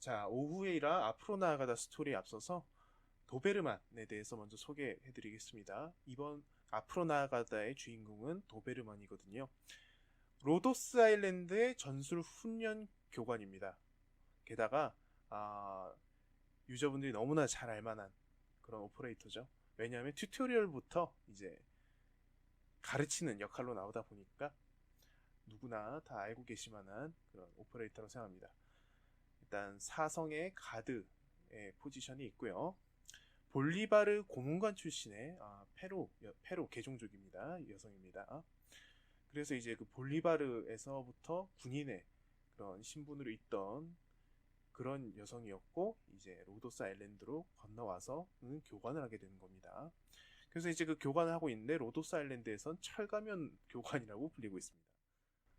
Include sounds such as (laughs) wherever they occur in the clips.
자, 오후에이라 앞으로 나아가다 스토리에 앞서서 도베르만에 대해서 먼저 소개해 드리겠습니다. 이번 앞으로 나아가다의 주인공은 도베르만이거든요. 로도스 아일랜드의 전술 훈련 교관입니다. 게다가 아, 유저분들이 너무나 잘 알만한 그런 오퍼레이터죠. 왜냐하면 튜토리얼부터 이제 가르치는 역할로 나오다 보니까 누구나 다 알고 계시만한 그런 오퍼레이터로 생각합니다. 일단 사성의 가드의 포지션이 있고요. 볼리바르 고문관 출신의 아, 페로 여- 페로 개종족입니다. 여성입니다. 그래서 이제 그 볼리바르에서부터 군인의 그런 신분으로 있던 그런 여성이었고 이제 로도스 아일랜드로 건너와서는 교관을 하게 되는 겁니다. 그래서 이제 그 교관을 하고 있는데 로도스 아일랜드에선 철가면 교관이라고 불리고 있습니다.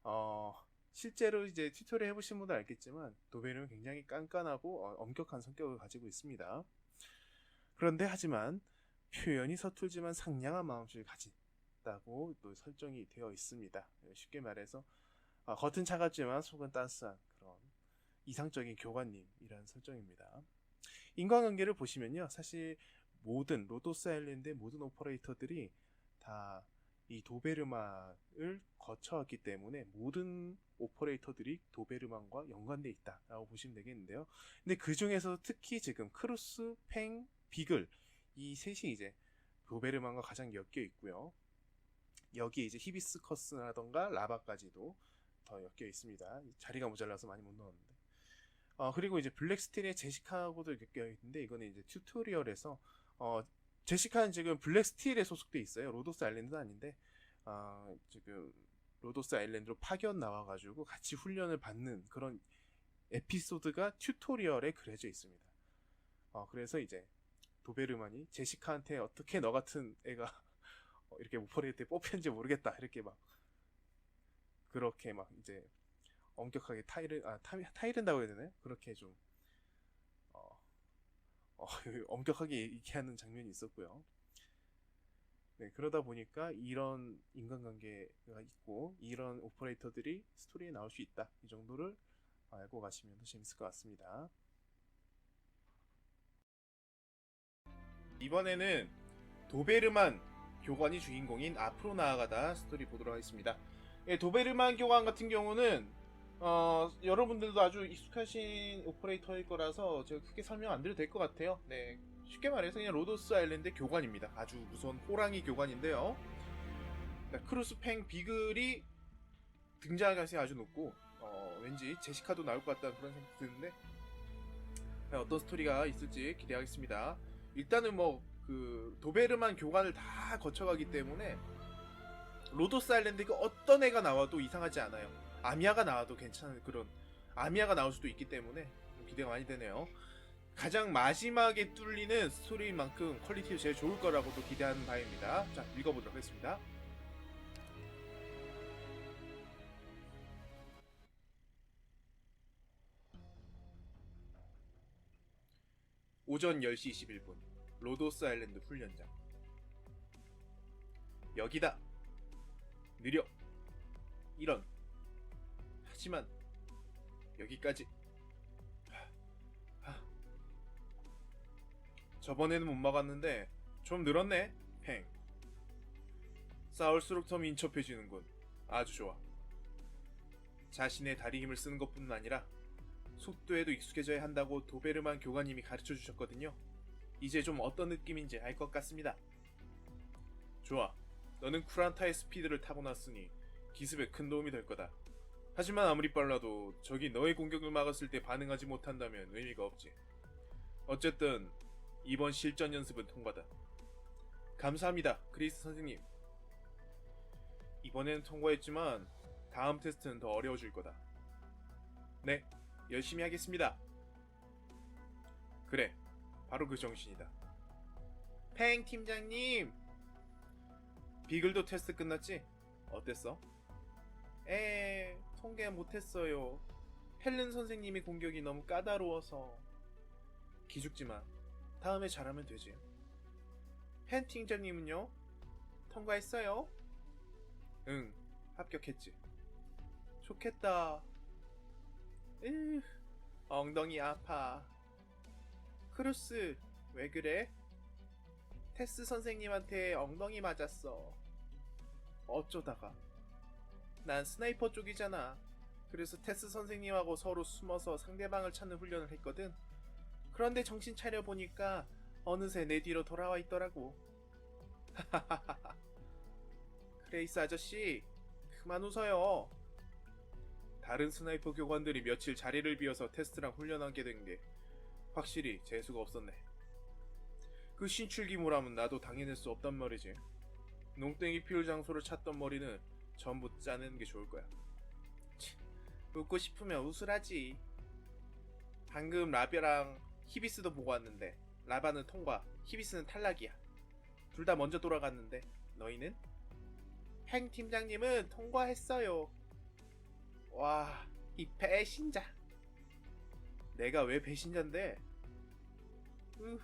어, 실제로 이제 튜토리얼 해보신 분들 알겠지만 도베르는 굉장히 깐깐하고 어, 엄격한 성격을 가지고 있습니다. 그런데 하지만 표현이 서툴지만 상냥한 마음씨를 가진다고 또 설정이 되어 있습니다. 쉽게 말해서 어, 겉은 차갑지만 속은 따스한 그런 이상적인 교관님이라는 설정입니다. 인간관계를 보시면요, 사실 모든 로도스 아일랜드의 모든 오퍼레이터들이 다 이 도베르만을 거쳐왔기 때문에 모든 오퍼레이터들이 도베르만과 연관돼 있다라고 보시면 되겠는데요. 근데 그 중에서 특히 지금 크루스, 팽, 비글 이 셋이 이제 도베르만과 가장 엮여 있고요. 여기 이제 히비스커스라던가 라바까지도 더 엮여 있습니다. 자리가 모자라서 많이 못 넣었는데. 어, 그리고 이제 블랙스틸의 제시카하고도 엮여 있는데 이거는 이제 튜토리얼에서 어, 제시카는 지금 블랙스틸에 소속돼 있어요. 로도스 아일랜드는 아닌데 어, 지금 로도스 아일랜드로 파견 나와가지고 같이 훈련을 받는 그런 에피소드가 튜토리얼에 그려져 있습니다. 어, 그래서 이제 도베르만이 제시카한테 어떻게 너 같은 애가 (laughs) 어, 이렇게 오퍼레이터에 뽑혔는지 모르겠다 이렇게 막 그렇게 막 이제 엄격하게 타이를 아 타, 타이른다고 해야 되나요? 그렇게 좀 어, 어, (laughs) 엄격하게 얘기하는 장면이 있었고요. 네, 그러다 보니까 이런 인간관계가 있고 이런 오퍼레이터들이 스토리에 나올 수 있다. 이 정도를 알고 가시면 더 재밌을 것 같습니다. 이번에는 도베르만 교관이 주인공인 앞으로 나아가다 스토리 보도록 하겠습니다. 예, 도베르만 교관 같은 경우는 어, 여러분들도 아주 익숙하신 오퍼레이터일 거라서 제가 크게 설명 안 드려도 될 것 같아요. 네, 쉽게 말해서 그냥 로도스 아일랜드 교관입니다. 아주 무서운 호랑이 교관인데요. 네, 크루스 팽 비글이 등장할 가능성이 아주 높고 어, 왠지 제시카도 나올 것 같다는 그런 생각이 드는데 네, 어떤 스토리가 있을지 기대하겠습니다. 일단은 뭐 그 도베르만 교관을 다 거쳐가기 때문에 로도스 아일랜드가 어떤 애가 나와도 이상하지 않아요. 아미아가 나와도 괜찮은 그런 아미아가 나올 수도 있기 때문에 좀 기대가 많이 되네요. 가장 마지막에 뚫리는 스토리인 만큼 퀄리티가 제일 좋을 거라고도 기대하는 바입니다. 자, 읽어보도록 하겠습니다. 오전 10시 21분 로도스 아일랜드 훈련장 여기다 느려 이런 하지만 여기까지. 저번에는 못 막았는데 좀 늘었네 팽. 싸울수록 더 민첩해지는군. 아주 좋아. 자신의 다리 힘을 쓰는 것뿐만 아니라 속도에도 익숙해져야 한다고 도베르만 교관님이 가르쳐 주셨거든요. 이제 좀 어떤 느낌인지 알 것 같습니다. 좋아. 너는 쿠란타의 스피드를 타고났으니 기습에 큰 도움이 될 거다 하지만 아무리 빨라도 적이 너의 공격을 막았을 때 반응하지 못한다면 의미가 없지. 어쨌든 이번 실전 연습은 통과다. 감사합니다, 크리스 선생님. 이번에는 통과했지만 다음 테스트는 더 어려워질 거다. 네, 열심히 하겠습니다. 그래, 바로 그 정신이다. 팽 팀장님! 비글도 테스트 끝났지? 어땠어? 에, 통계 못했어요. 헬른 선생님의 공격이 너무 까다로워서. 기죽지 마. 다음에 잘하면 되지. 펜 팀장님은요? 통과했어요? 응, 합격했지. 좋겠다. 으, 엉덩이 아파. 크루스, 왜 그래? 테스 선생님한테 엉덩이 맞았어. 어쩌다가? 난 스나이퍼 쪽이잖아. 그래서 테스 선생님하고 서로 숨어서 상대방을 찾는 훈련을 했거든. 그런데 정신 차려 보니까 어느새 내 뒤로 돌아와 있더라고. (laughs) 그레이스 아저씨, 그만 웃어요. 다른 스나이퍼 교관들이 며칠 자리를 비워서 테스트랑 훈련하게 된 게 확실히 재수가 없었네. 그 신출기무라면 나도 당해낼 수 없단 말이지. 농땡이 피울 장소를 찾던 머리는 전부 짜내는 게 좋을 거야. 치, 웃고 싶으면 웃으라지. 방금 라비랑 히비스도 보고 왔는데 라바는 통과, 히비스는 탈락이야. 둘 다 먼저 돌아갔는데 너희는? 행 팀장님은 통과했어요. 와, 이 배신자. 내가 왜 배신자인데? 으,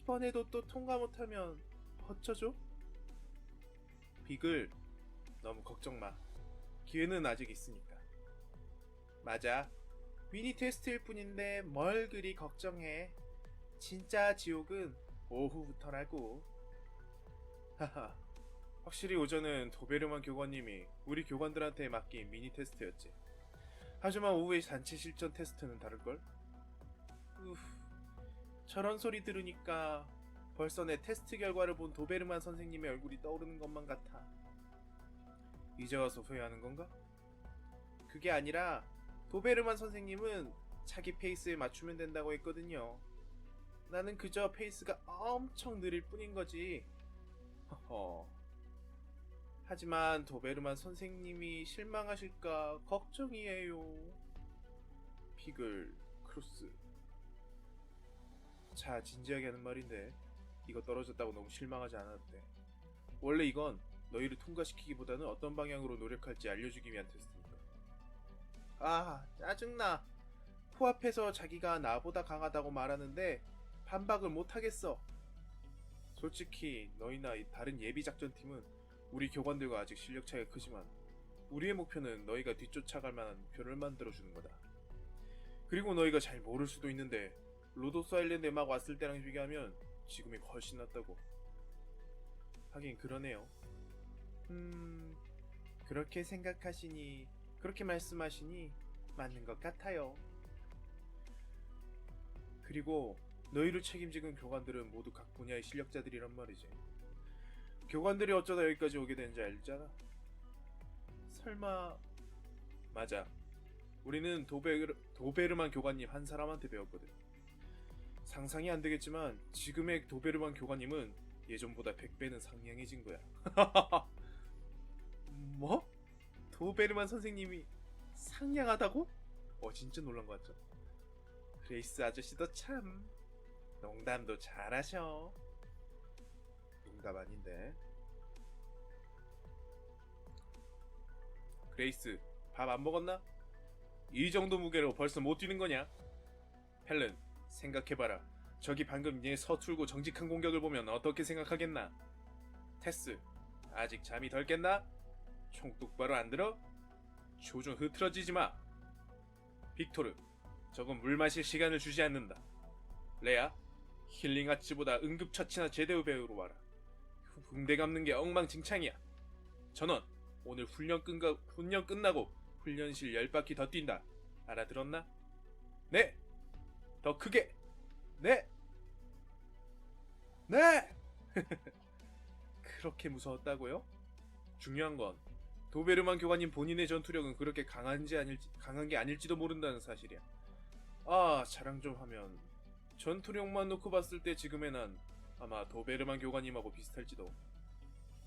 이번에도 또 통과 못하면 어쩌죠? 비글, 너무 걱정 마. 기회는 아직 있으니까. 맞아. 미니 테스트일 뿐인데 뭘 그리 걱정해. 진짜 지옥은 오후부터라고. 하하. 확실히 오전은 도베르만 교관님이 우리 교관들한테 맡긴 미니 테스트였지. 하지만 오후의 단체 실전 테스트는 다를걸? 우후, 저런 소리 들으니까 벌써 내 테스트 결과를 본 도베르만 선생님의 얼굴이 떠오르는 것만 같아. 이제 와서 후회하는 건가? 그게 아니라 도베르만 선생님은 자기 페이스에 맞추면 된다고 했거든요. 나는 그저 페이스가 엄청 느릴 뿐인 거지. 허허. 하지만 도베르만 선생님이 실망하실까 걱정이에요. 피글 크루스. 자, 진지하게 하는 말인데 이거 떨어졌다고 너무 실망하지 돼. 원래 이건 너희를 통과시키기보다는 어떤 방향으로 노력할지 알려주기 위한 테스트니까. 아, 짜증나. 코앞에서 자기가 나보다 강하다고 말하는데 반박을 못하겠어. 솔직히 너희나 이 다른 예비 작전 팀은 우리 교관들과 아직 실력 차이가 크지만 우리의 목표는 너희가 뒤쫓아갈 만한 목표를 만들어 주는 거다. 그리고 너희가 잘 모를 수도 있는데 로도스 아일랜드에 막 왔을 때랑 비교하면 지금이 훨씬 낫다고. 하긴 그러네요. 음, 그렇게 생각하시니, 그렇게 말씀하시니 맞는 것 같아요. 그리고 너희를 책임지는 교관들은 모두 각 분야의 실력자들이란 말이지. 교관들이 어쩌다 여기까지 오게 되는지 알잖아. 설마 맞아. 우리는 도베르, 도베르만 교관님 한 사람한테 배웠거든. 상상이 안 되겠지만 지금의 도베르만 교관님은 예전보다 100배는 상냥해진 거야. (laughs) 뭐? 도베르만 선생님이 상냥하다고? 어 진짜 놀란 것 같죠? 그레이스 아저씨도 참 농담도 잘하셔. 농담 아닌데. 그레이스 밥 안 먹었나? 이 정도 무게로 벌써 못 뛰는 거냐? 헬렌 생각해봐라. 저기 방금 얘 서툴고 정직한 공격을 보면 어떻게 생각하겠나? 테스 아직 잠이 덜 깼나? 총 똑바로 안 들어? 조종 흐트러지지 마. 빅토르 저건 물 마실 시간을 주지 않는다. 레아 힐링 아치보다 응급처치나 제대로 배우러 와라. 붕대 감는 게 엉망진창이야. 전원 오늘 훈련 끝가 훈련 끝나고 훈련실 열 바퀴 더 뛴다. 알아들었나? 네. 더 크게. 네. 네. (laughs) 그렇게 무서웠다고요? 중요한 건 도베르만 교관님 본인의 전투력은 그렇게 강한지 아닐지 강한 게 아닐지도 모른다는 사실이야. 아 자랑 좀 하면 전투력만 놓고 봤을 때 지금의 난 아마 도베르만 교관님하고 비슷할지도.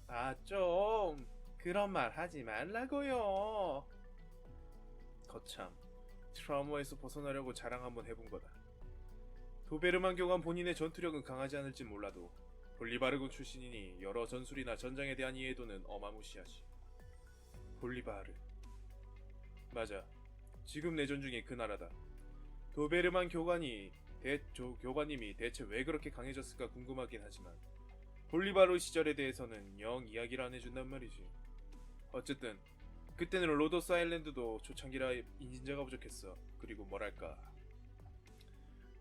아 좀 그런 말 하지 말라고요. 거참 트라우마에서 벗어나려고 자랑 한번 해본 거다. 도베르만 교관 본인의 전투력은 강하지 않을지 몰라도 볼리바르군 출신이니 여러 전술이나 전장에 대한 이해도는 어마무시하지. 볼리바르. 맞아. 지금 내전 중에 그 나라다. 도베르만 교관이 대, 조, 교관님이 대체 왜 그렇게 강해졌을까 궁금하긴 하지만 볼리바르 시절에 대해서는 영 이야기를 안 해준단 말이지. 어쨌든 그때는 로도스 아일랜드도 초창기라 인진자가 부족했어. 그리고 뭐랄까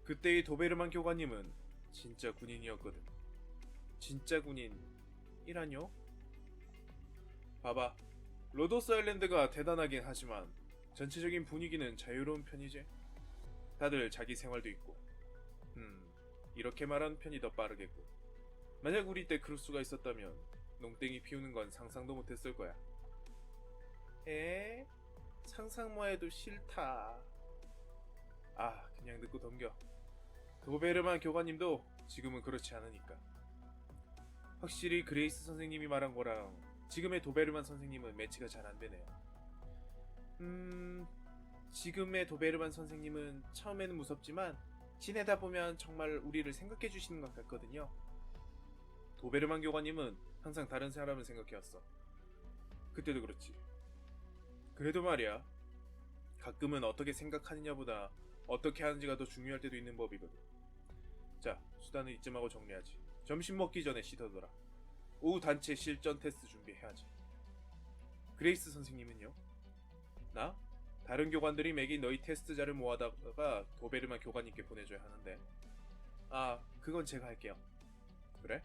그때의 도베르만 교관님은 진짜 군인이었거든. 진짜 군인이라뇨? 봐봐. 로도스 아일랜드가 대단하긴 하지만 전체적인 분위기는 자유로운 편이지. 다들 자기 생활도 있고. 음, 이렇게 말하는 편이 더 빠르겠고. 만약 우리 때 크루스가 있었다면 농땡이 피우는 건 상상도 못했을 거야. 에? 상상만 해도 싫다. 아, 그냥 듣고 덤겨. 도베르만 교관님도 지금은 그렇지 않으니까. 확실히 그레이스 선생님이 말한 거랑 지금의 도베르만 선생님은 매치가 잘 안 되네요. 음, 지금의 도베르만 선생님은 처음에는 무섭지만 지내다 보면 정말 우리를 생각해 주시는 것 같거든요. 도베르만 교관님은 항상 다른 사람을 생각해 왔어. 그때도 그렇지. 그래도 말이야. 가끔은 어떻게 생각하느냐보다 어떻게 하는지가 더 중요할 때도 있는 법이거든. 자, 수단은 이쯤 하고 정리하지. 점심 먹기 전에 씻어둬라. 오후 단체 실전 테스트 준비해야지. 그레이스 선생님은요? 나? 다른 교관들이 매긴 너희 테스트자를 모아다가 도베르만 교관님께 보내줘야 하는데. 아, 그건 제가 할게요. 그래?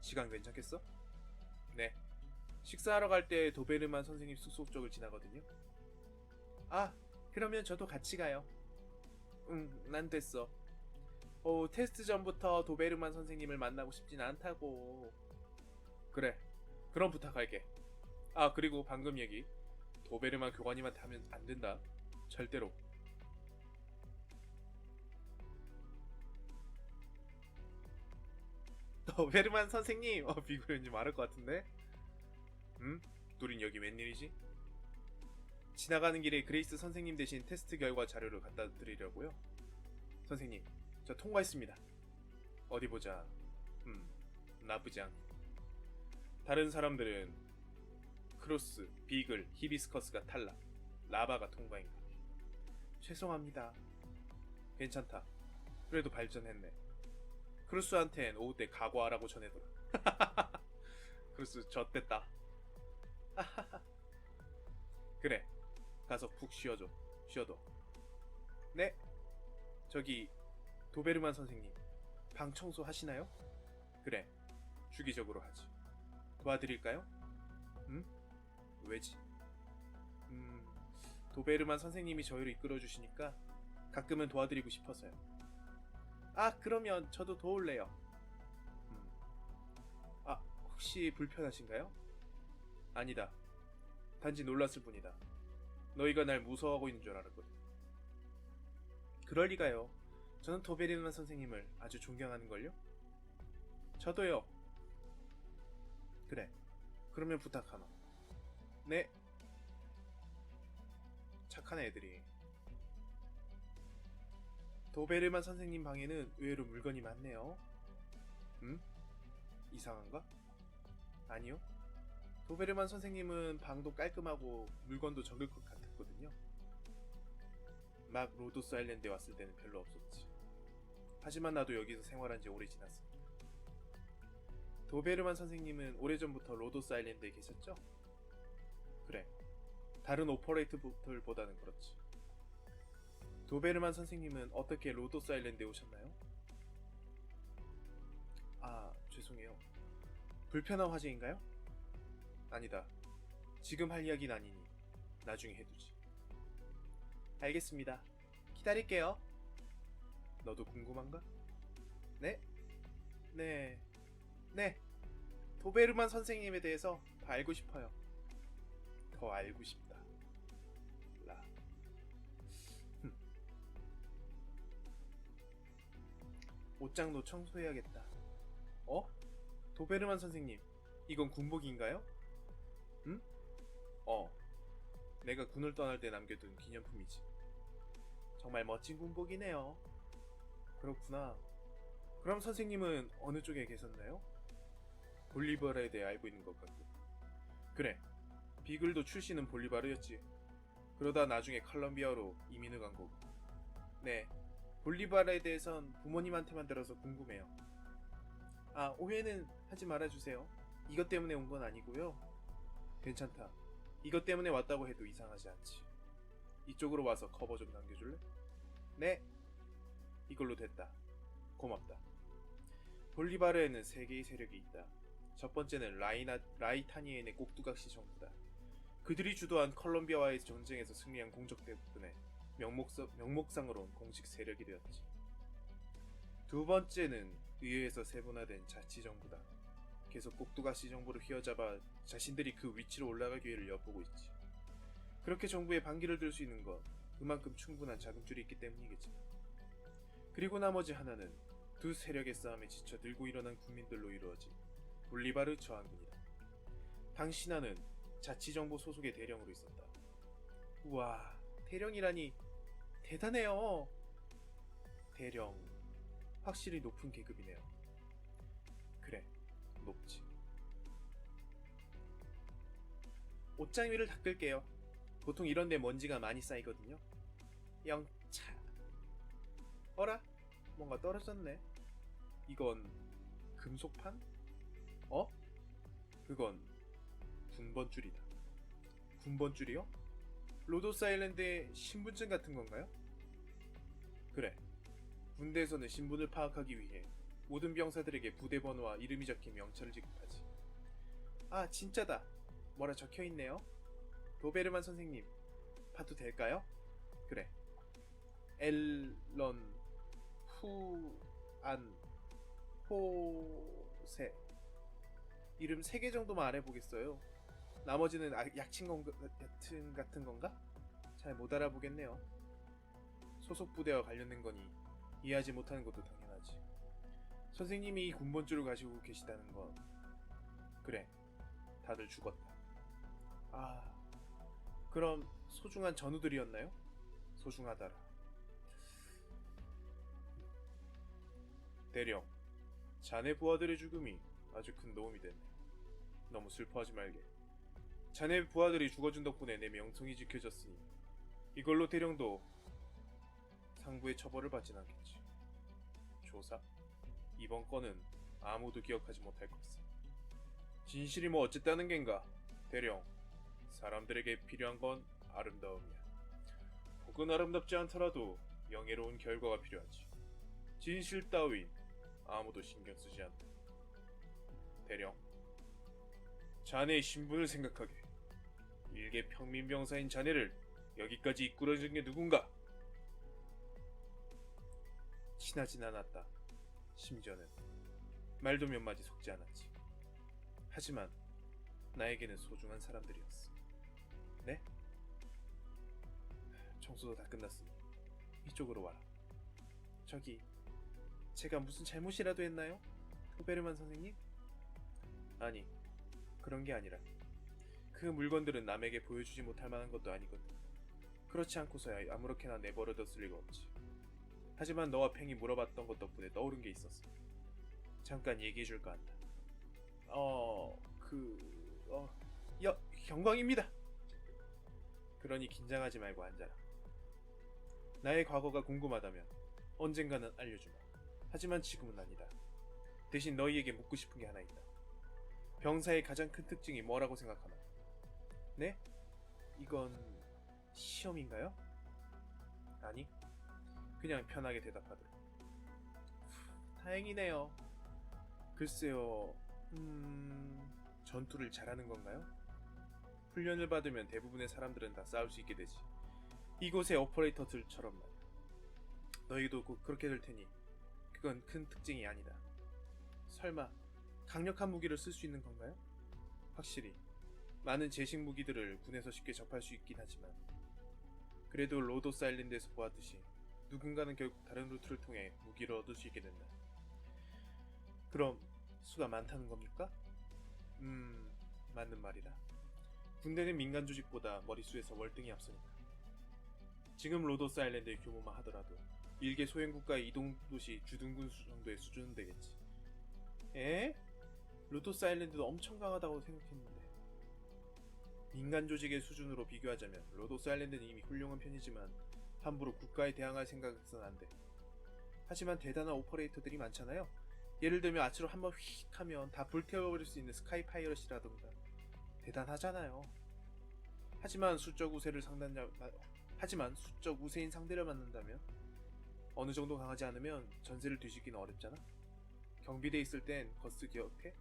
시간 괜찮겠어? 네. 식사하러 갈 때 도베르만 선생님 숙소 쪽을 지나거든요. 아, 그러면 저도 같이 가요. 응, 난 됐어. 어, 테스트 전부터 도베르만 선생님을 만나고 싶진 않다고. 그래. 그럼 부탁할게. 아, 그리고 방금 얘기. 도베르만 교관님한테 하면 안 된다. 절대로. (laughs) 도베르만 선생님, 어, 비구현님 말할 것 같은데? 음? 둘인 여기 웬일이지? 지나가는 길에 그레이스 선생님 대신 테스트 결과 자료를 갖다 드리려고요. 선생님, 저 통과했습니다. 어디 보자. 음, 나쁘지 않. 다른 사람들은 크로스, 비글, 히비스커스가 탈락, 라바가 통과인가. 죄송합니다. 괜찮다. 그래도 발전했네. 크루스한텐 오후 때 각오하라고 전해둬라. (laughs) 크루스 젖됐다. (laughs) 그래. 가서 푹 쉬어줘. 쉬어도. 네. 저기 도베르만 선생님 방 청소 하시나요? 그래. 주기적으로 하지. 도와드릴까요? 응? 왜지? 음. 도베르만 선생님이 저희를 이끌어 주시니까 가끔은 도와드리고 싶어서요. 아, 그러면 저도 도울래요. 음. 아, 혹시 불편하신가요? 아니다. 단지 놀랐을 뿐이다. 너희가 날 무서워하고 있는 줄 알았거든. 그럴 리가요. 저는 도베르만 선생님을 아주 존경하는걸요? 저도요. 그래. 그러면 부탁 하나. 네. 착한 애들이. 도베르만 선생님 방에는 의외로 물건이 많네요. 음? 이상한가? 아니요. 도베르만 선생님은 방도 깔끔하고 물건도 적을 것 같았거든요. 막 로도스 아일랜드에 왔을 때는 별로 없었지. 하지만 나도 여기서 생활한 지 오래 지났어. 도베르만 선생님은 오래전부터 로도스 아일랜드에 계셨죠? 그래. 다른 오퍼레이터들보다는 그렇지. 도베르만 선생님은 어떻게 로도스 아일랜드에 오셨나요? 아, 죄송해요. 불편한 화제인가요? 아니다. 지금 할 이야기는 아니니 나중에 해두지. 알겠습니다. 기다릴게요. 너도 궁금한가? 네? 네. 네. 도베르만 선생님에 대해서 더 알고 싶어요. 더 알고 싶다. 라. 흠. 옷장도 청소해야겠다. 어? 도베르만 선생님, 이건 군복인가요? 응? 어. 내가 군을 떠날 때 남겨둔 기념품이지. 정말 멋진 군복이네요. 그렇구나. 그럼 선생님은 어느 쪽에 계셨나요? 볼리바르에 대해 알고 있는 것 같고. 그래. 비글도 출신은 볼리바르였지. 그러다 나중에 칼럼비아로 이민을 간 거고. 네. 볼리바르에 대해선 부모님한테만 들어서 궁금해요. 아, 오해는 하지 말아주세요. 이것 때문에 온 건 아니고요. 괜찮다. 이것 때문에 왔다고 해도 이상하지 않지. 이쪽으로 와서 커버 좀 남겨줄래? 네. 이걸로 됐다. 고맙다. 볼리바르에는 세 개의 세력이 있다. 첫 번째는 라이나, 라이타니엔의 꼭두각시 정부다. 그들이 주도한 컬럼비아와의 전쟁에서 승리한 공적 덕분에 명목서, 명목상으론 공식 세력이 되었지. 두 번째는 의회에서 세분화된 자치정부다. 계속 꼭두각시 정부를 휘어잡아 자신들이 그 위치로 올라갈 기회를 엿보고 있지. 그렇게 정부에 반기를 들 수 있는 건 그만큼 충분한 자금줄이 있기 때문이겠지. 그리고 나머지 하나는 두 세력의 싸움에 지쳐 들고 일어난 국민들로 이루어진 볼리바르 저항군이다. 나는 자치정부 소속의 대령으로 있었다. 우와, 대령이라니 대단해요. 대령, 확실히 높은 계급이네요. 그래, 높지. 옷장 위를 닦을게요. 보통 이런 데 먼지가 많이 쌓이거든요. 영차. 어라? 뭔가 떨어졌네. 이건 금속판? 어? 그건 군번줄이다. 군번줄이요? 로도스 아일랜드의 신분증 같은 건가요? 그래. 군대에서는 신분을 파악하기 위해 모든 병사들에게 부대 번호와 이름이 적힌 명찰을 지급하지. 아, 진짜다. 뭐라 적혀 있네요. 도베르만 선생님, 봐도 될까요? 그래. 엘런 후안 호세 이름 세개 정도만 알아보겠어요. 나머지는 아- 약친 건 같은 같은 건가? 잘 못 알아보겠네요. 소속 부대와 관련된 거니 이해하지 못하는 것도 당연하지. 선생님이 이 군번줄을 가지고 계시다는 건 그래 다들 죽었다. 아 그럼 소중한 전우들이었나요? 소중하다라. 대령, 자네 부하들의 죽음이 아주 큰 도움이 됐네. 너무 슬퍼하지 말게. 자네 부하들이 죽어준 덕분에 내 명성이 지켜졌으니 이걸로 대령도 상부의 처벌을 받진 않겠지. 조사, 이번 건은 아무도 기억하지 못할 것을. 진실이 뭐 어쨌다는 겐가, 대령. 사람들에게 필요한 건 아름다움이야. 혹은 아름답지 않더라도 명예로운 결과가 필요하지. 진실 따윈 아무도 신경 쓰지 않는다. 대령, 자네의 신분을 생각하게. 일개 평민 병사인 자네를 여기까지 이끌어준 게 누군가? 친하진 않았다. 심지어는 말도 몇 마디 속지 않았지. 하지만 나에게는 소중한 사람들이었어. 네? 청소도 다 끝났으니 이쪽으로 와라. 저기 제가 무슨 잘못이라도 했나요? 호베르만 선생님? 아니 그런 게 아니라 그 물건들은 남에게 보여주지 못할 만한 것도 아니거든. 그렇지 않고서야 아무렇게나 내버려뒀을 리가 없지. 하지만 너와 팽이 물어봤던 것 덕분에 떠오른 게 있었어. 잠깐 얘기해줄까 한다. 어, 그, 어, 여, 영광입니다. 그러니 긴장하지 말고 앉아라. 나의 과거가 궁금하다면 언젠가는 알려주마. 하지만 지금은 아니다. 대신 너희에게 묻고 싶은 게 하나 있다. 병사의 가장 큰 특징이 뭐라고 생각하나? 네? 이건 시험인가요? 아니, 그냥 편하게 대답하도록. 후, 다행이네요. 글쎄요, 음, 전투를 잘하는 건가요? 훈련을 받으면 대부분의 사람들은 다 싸울 수 있게 되지. 이곳의 오퍼레이터들처럼 말이야. 너희도 곧 그렇게 될 테니 그건 큰 특징이 아니다. 설마 강력한 무기를 쓸 수 있는 건가요? 확실히 많은 제식 무기들을 군에서 쉽게 접할 수 있긴 하지만 그래도 로도스 아일랜드에서 보았듯이 누군가는 결국 다른 루트를 통해 무기를 얻을 수 있게 된다. 그럼 수가 많다는 겁니까? 음, 맞는 말이다. 군대는 민간 조직보다 머릿수에서 월등히 앞서니까. 지금 로도스 아일랜드의 규모만 하더라도 일개 소행 국가의 이동 도시 주둔군 수- 정도의 수준은 되겠지. 에? 로도스 아일랜드도 엄청 강하다고 생각했는데. 민간 조직의 수준으로 비교하자면 로도스 아일랜드는 이미 훌륭한 편이지만 함부로 국가에 대항할 생각은 안 돼. 하지만 대단한 오퍼레이터들이 많잖아요. 예를 들면 아치로 한번 휙 하면 다 불태워버릴 수 있는 스카이 파이럿이라던가 대단하잖아요. 하지만 수적 우세를 상단자 아, 하지만 수적 우세인 상대를 만난다면 어느 정도 강하지 않으면 전세를 뒤집기는 어렵잖아. 경비대 있을 땐 거스 기억해?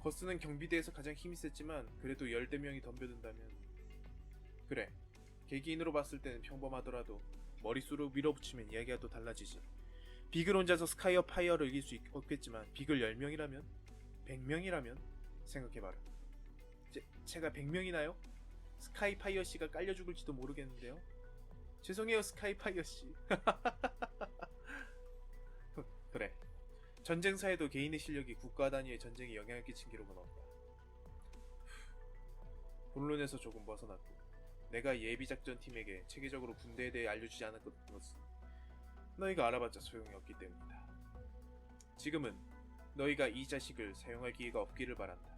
거스는 경비대에서 가장 힘이 셌지만 그래도 열대 명이 덤벼든다면 그래 개개인으로 봤을 때는 평범하더라도 머릿수로 밀어붙이면 이야기가 또 달라지지. 빅을 혼자서 스카이어 파이어를 이길 수 있- 없겠지만 빅을 10명이라면 100명이라면 생각해봐라. 제, 제가 100명이나요? 스카이 파이어 씨가 깔려 죽을지도 모르겠는데요. 죄송해요 스카이 파이어 씨. (laughs) 그래. 전쟁사에도 개인의 실력이 국가 단위의 전쟁에 영향을 끼친 기록은 없다. 본론에서 조금 벗어났고 내가 예비작전 팀에게 체계적으로 군대에 대해 알려주지 않았던 것은 너희가 알아봤자 소용이 없기 때문이다. 지금은 너희가 이 자식을 사용할 기회가 없기를 바란다.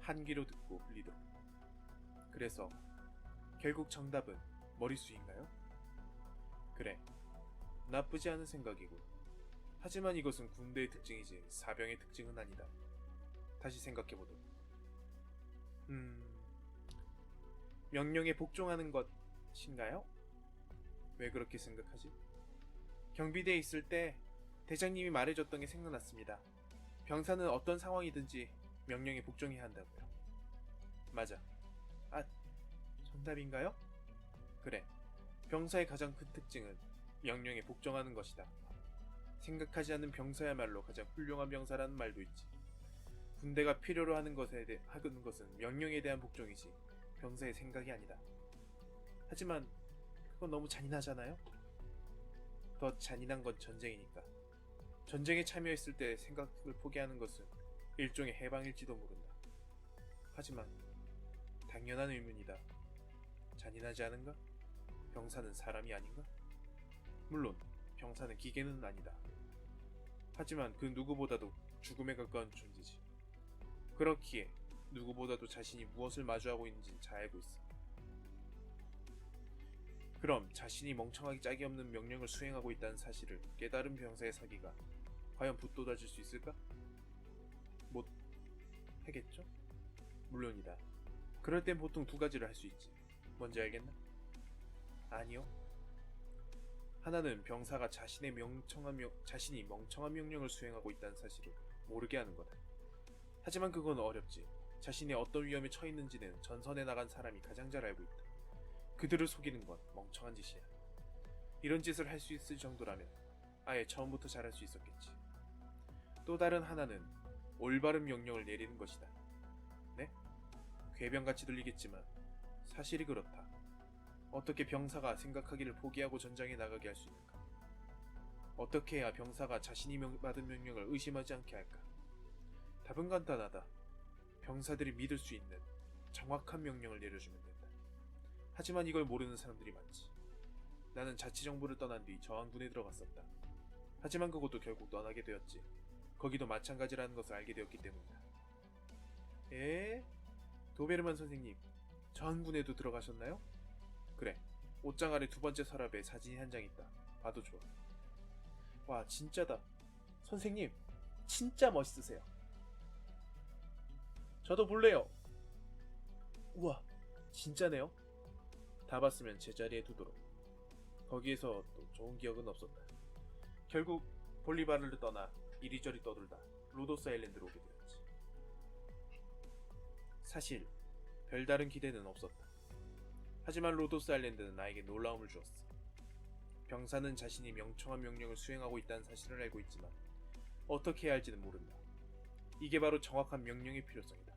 한 귀로 듣고 흘리도록. 그래서 결국 정답은 머리수인가요? 그래. 나쁘지 않은 생각이고. 하지만 이것은 군대의 특징이지 사병의 특징은 아니다. 다시 생각해보도록. 음... 명령에 복종하는 것인가요? 왜 그렇게 생각하지? 경비대에 있을 때 대장님이 말해줬던 게 생각났습니다. 병사는 어떤 상황이든지 명령에 복종해야 한다고요. 맞아. 아, 정답인가요? 그래. 병사의 가장 큰 특징은 명령에 복종하는 것이다. 생각하지 않는 병사야말로 가장 훌륭한 병사라는 말도 있지. 군대가 필요로 하는 것에 대 하는 것은 명령에 대한 복종이지 병사의 생각이 아니다. 하지만 그건 너무 잔인하잖아요. 더 잔인한 건 전쟁이니까. 전쟁에 참여했을 때 생각을 포기하는 것은 일종의 해방일지도 모른다. 하지만 당연한 의문이다. 잔인하지 않은가? 병사는 사람이 아닌가? 물론 병사는 기계는 아니다. 하지만 그 누구보다도 죽음에 가까운 존재지. 그렇기에 누구보다도 자신이 무엇을 마주하고 있는지 잘 알고 있어. 그럼 자신이 멍청하기 짝이 없는 명령을 수행하고 있다는 사실을 깨달은 병사의 사기가 과연 붙돋아줄 수 있을까? 못 하겠죠? 물론이다. 그럴 땐 보통 두 가지를 할 수 있지. 뭔지 알겠나? 아니요. 하나는 병사가 자신의 명청한 명, 자신이 멍청한 명령을 수행하고 있다는 사실을 모르게 하는 거다. 하지만 그건 어렵지. 자신이 어떤 위험에 처해 있는지는 전선에 나간 사람이 가장 잘 알고 있다. 그들을 속이는 건 멍청한 짓이야. 이런 짓을 할 수 있을 정도라면 아예 처음부터 잘할 수 있었겠지. 또 다른 하나는 올바른 명령을 내리는 것이다. 네? 괴변같이 들리겠지만 사실이 그렇다. 어떻게 병사가 생각하기를 포기하고 전장에 나가게 할 수 있는가? 어떻게 해야 병사가 자신이 명- 받은 명령을 의심하지 않게 할까? 답은 간단하다. 병사들이 믿을 수 있는 정확한 명령을 내려주면 된다. 하지만 이걸 모르는 사람들이 많지. 나는 자치정부를 떠난 뒤 저항군에 들어갔었다. 하지만 그것도 결국 떠나게 되었지. 거기도 마찬가지라는 것을 알게 되었기 때문이다. 에? 도베르만 선생님, 저항군에도 들어가셨나요? 그래. 옷장 아래 두 번째 서랍에 사진이 한 장 있다. 봐도 좋아. 와, 진짜다. 선생님, 진짜 멋있으세요. 저도 볼래요. 우와, 진짜네요. 다 봤으면 제자리에 두도록. 거기에서 또 좋은 기억은 없었다. 결국 볼리바르를 떠나 이리저리 떠돌다 로도스 아일랜드로 오게 되었지. 사실 별다른 기대는 없었다. 하지만 로도스 아일랜드는 나에게 놀라움을 주었어. 병사는 자신이 명청한 명령을 수행하고 있다는 사실을 알고 있지만 어떻게 해야 할지는 모른다. 이게 바로 정확한 명령의 필요성이다.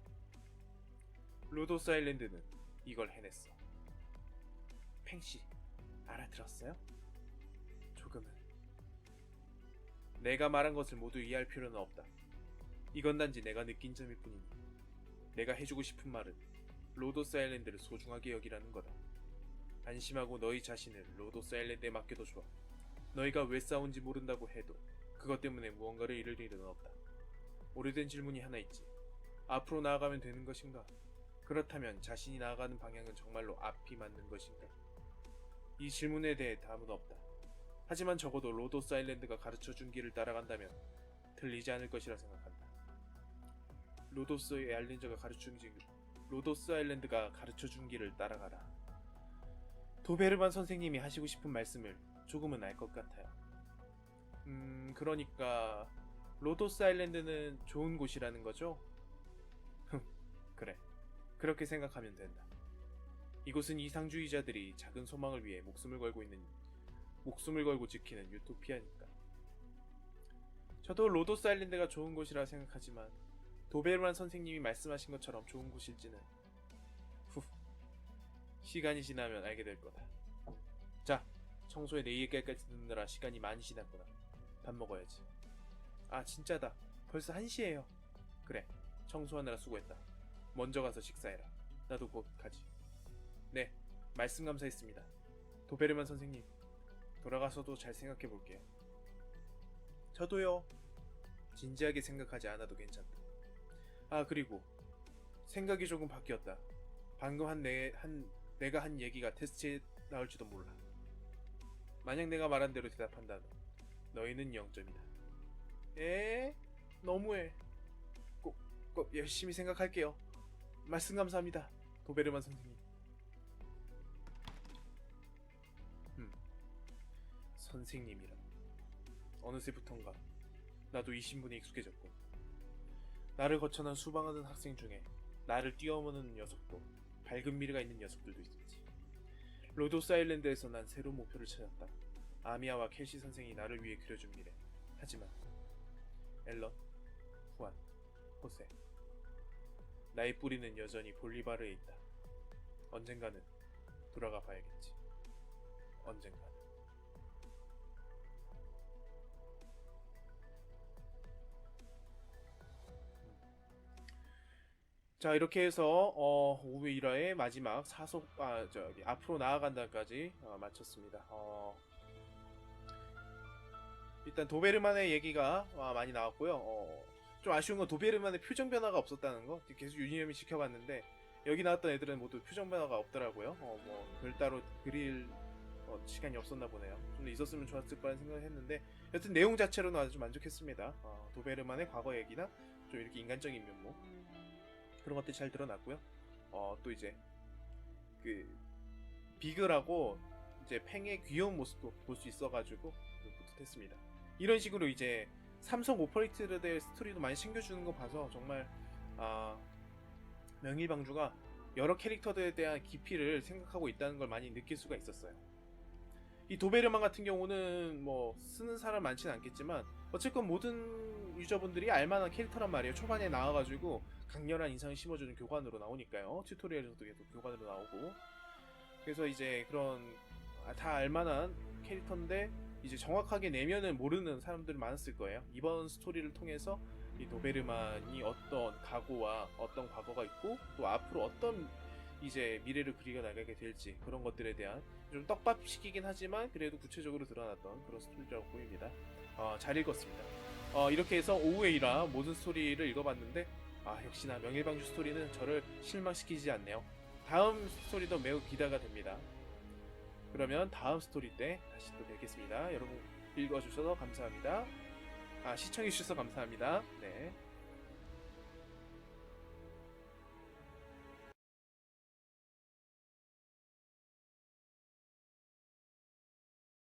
로도스 아일랜드는 이걸 해냈어. 팽씨, 알아들었어요? 조금은. 내가 말한 것을 모두 이해할 필요는 없다. 이건 단지 내가 느낀 점일 뿐이니. 내가 해주고 싶은 말은 로도스 아일랜드를 소중하게 여기라는 거다. 안심하고 너희 자신을 로도스 아일랜드에 맡겨도 좋아. 너희가 왜 싸운지 모른다고 해도 그것 때문에 무언가를 잃을 일은 없다. 오래된 질문이 하나 있지. 앞으로 나아가면 되는 것인가? 그렇다면 자신이 나아가는 방향은 정말로 앞이 맞는 것인가? 이 질문에 대해 답은 없다. 하지만 적어도 로도스 아일랜드가 가르쳐 준 길을 따라간다면 틀리지 않을 것이라 생각한다. 로도스 아일랜드가 가르쳐 준 길, 로도스 아일랜드가 가르쳐 준 길을 따라가라. 도베르만 선생님이 하시고 싶은 말씀을 조금은 알 것 같아요. 음, 그러니까 로도스 아일랜드는 좋은 곳이라는 거죠? 그래. 그렇게 생각하면 된다. 이곳은 이상주의자들이 작은 소망을 위해 목숨을 걸고 있는 목숨을 걸고 지키는 유토피아니까. 저도 로도스 아일랜드가 좋은 곳이라 생각하지만 도베르만 선생님이 말씀하신 것처럼 좋은 곳일지는 후 시간이 지나면 알게 될 거다. 자, 청소에 내 얘기까지 듣느라 시간이 많이 지났구나. 밥 먹어야지. 아 진짜다. 벌써 1시에요. 그래. 청소하느라 수고했다. 먼저 가서 식사해라. 나도 곧 가지. 네. 말씀 감사했습니다. 도베르만 선생님. 돌아가서도 잘 생각해 볼게요. 저도요. 진지하게 생각하지 않아도 괜찮다. 아 그리고 생각이 조금 바뀌었다. 방금 한 내 한 내가 한 얘기가 테스트에 나올지도 몰라. 만약 내가 말한 대로 대답한다면 너희는 0점이다. 에? 너무해. 꼭, 꼭 열심히 생각할게요. 말씀 감사합니다. 도베르만 선생님. 음. 선생님이라. 어느새부턴가 나도 이 신분에 익숙해졌고 나를 거쳐난 수많은 학생 중에 나를 뛰어오는 녀석도 밝은 미래가 있는 녀석들도 있었지. 로도스 아일랜드에서 난 새로운 목표를 찾았다. 아미아와 켈시 선생이 나를 위해 그려준 미래. 하지만 앨런, 후안, 호세 나의 뿌리는 여전히 볼리바르에 있다. 언젠가는 돌아가 봐야겠지. 언젠가 자 이렇게 해서 어, 5회 1화의 마지막 사속 아 저기 앞으로 나아간다까지 어, 마쳤습니다. 어, 일단 도베르만의 얘기가 아, 많이 나왔고요. 어, 좀 아쉬운 건 도베르만의 표정 변화가 없었다는 거 계속 유니엄이 지켜봤는데 여기 나왔던 애들은 모두 표정 변화가 없더라고요. 어, 뭐 별따로 그릴 어, 시간이 없었나 보네요. 좀더 있었으면 좋았을 거라는 생각을 했는데 여튼 내용 자체로는 아주 만족했습니다. 어, 도베르만의 과거 얘기나 좀 이렇게 인간적인 면모 그런 것들이 잘 드러났고요. 어, 또 이제 그 비글하고 이제 팽의 귀여운 모습도 볼 수 있어가지고 뿌듯했습니다. 이런 식으로 이제 삼성 오퍼레이트에 스토리도 많이 챙겨주는 거 봐서 정말 아, 명일방주가 여러 캐릭터들에 대한 깊이를 생각하고 있다는 걸 많이 느낄 수가 있었어요. 이 도베르만 같은 경우는 뭐 쓰는 사람 많지는 않겠지만 어쨌건 모든 유저분들이 알만한 캐릭터란 말이에요. 초반에 나와가지고 강렬한 인상을 심어주는 교관으로 나오니까요. 튜토리얼에서도 계속 교관으로 나오고 그래서 이제 그런 아, 다 알만한 캐릭터인데 이제 정확하게 내면을 모르는 사람들이 많았을 거예요. 이번 스토리를 통해서 이 도베르만이 어떤 각오와 어떤 과거가 있고 또 앞으로 어떤 이제 미래를 그리고 나가게 될지 그런 것들에 대한 좀 떡밥식이긴 하지만 그래도 구체적으로 드러났던 그런 스토리라고 보입니다. 어, 잘 읽었습니다. 어, 이렇게 해서 오후에 일화 모든 스토리를 읽어봤는데 아 역시나 명일방주 스토리는 저를 실망시키지 않네요. 다음 스토리도 매우 기대가 됩니다. 그러면 다음 스토리 때 다시 또 뵙겠습니다. 여러분 읽어주셔서 감사합니다. 아 시청해주셔서 감사합니다. 네.